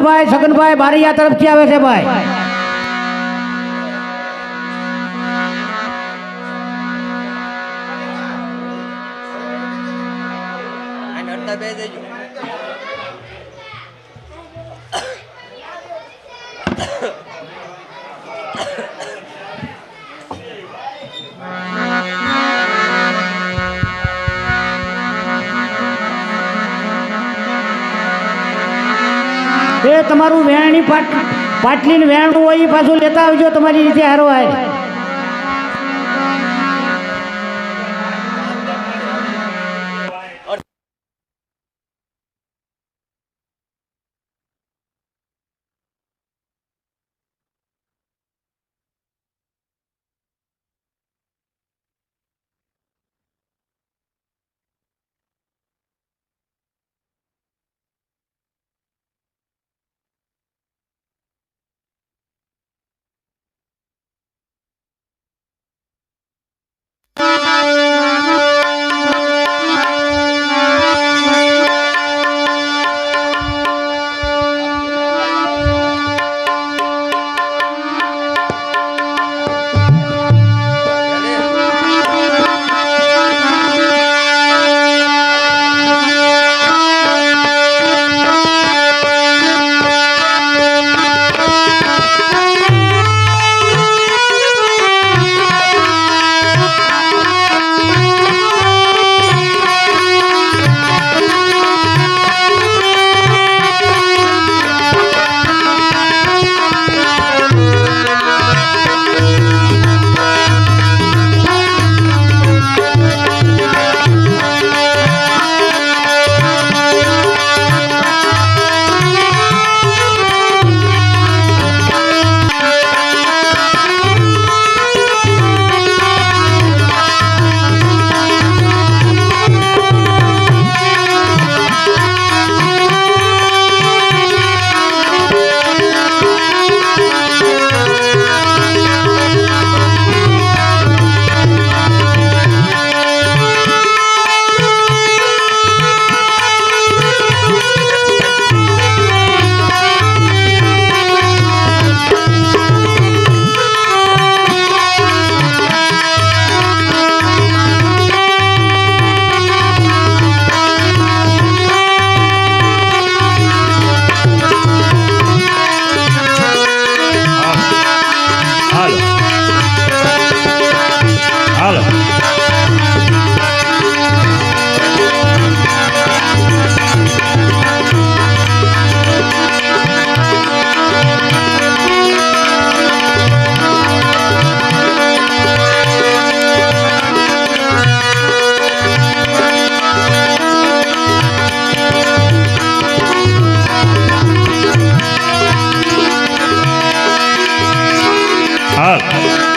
ભાઈ સગનભાઈ બારીયા તરફથી આવે છે ભાઈ. એ તમારું વેણની પાટ પાટલીને વેણું હોય એ પાછું લેતા આવજો, તમારી રીતે હારો હાય. Wow.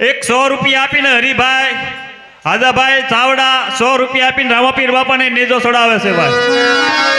એક સો રૂપિયા આપીને હરિભાઈ હાદાભાઈ ચાવડા સો રૂપિયા આપીને રામાપીર બાપાને નેજો ચડાવે છે ભાઈ.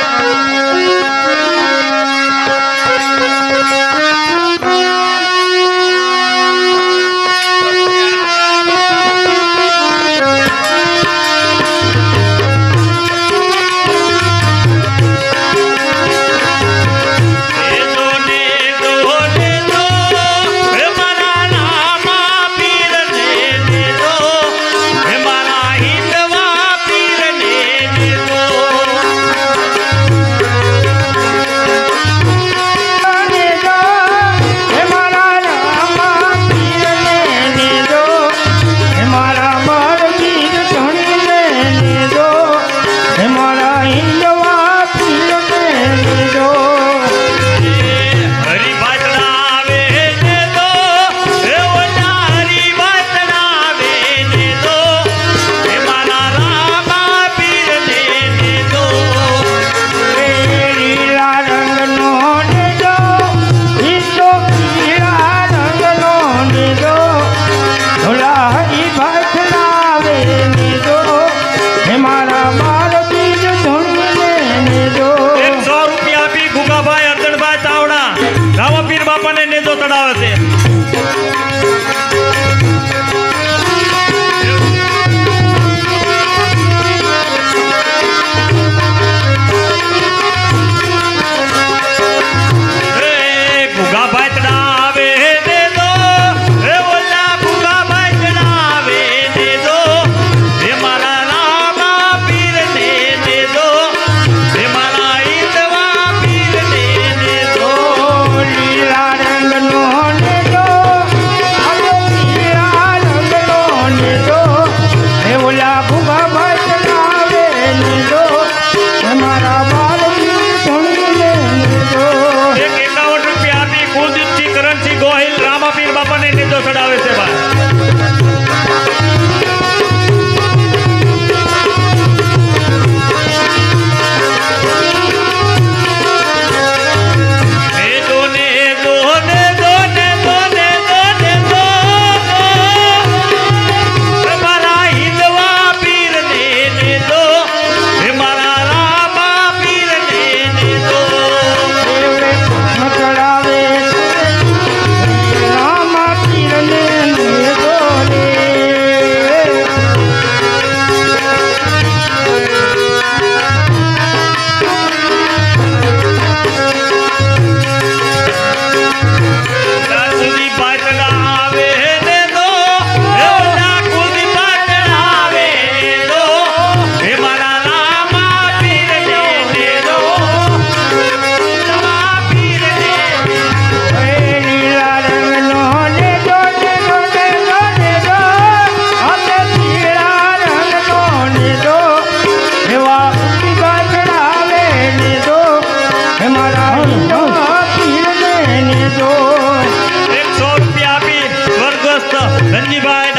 ધન્યવાદ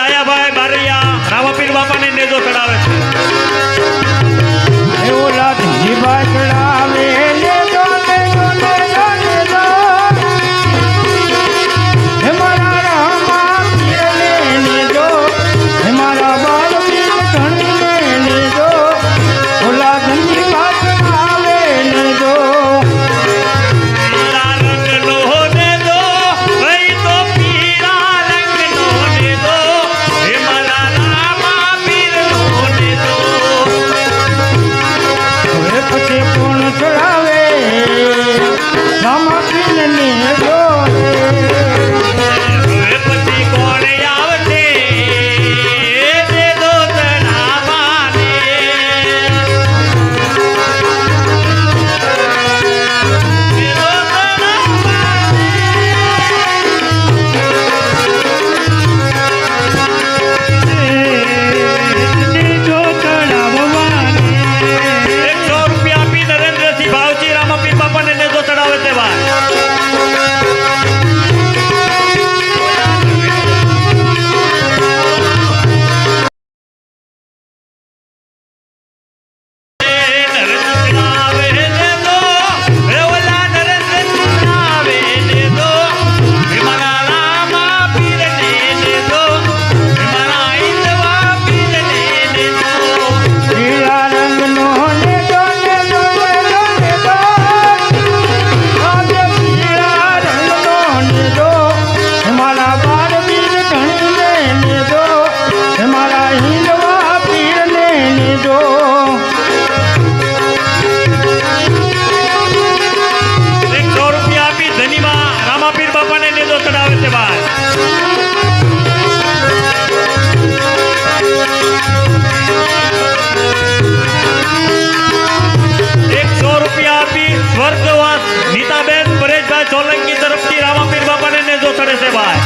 Bye.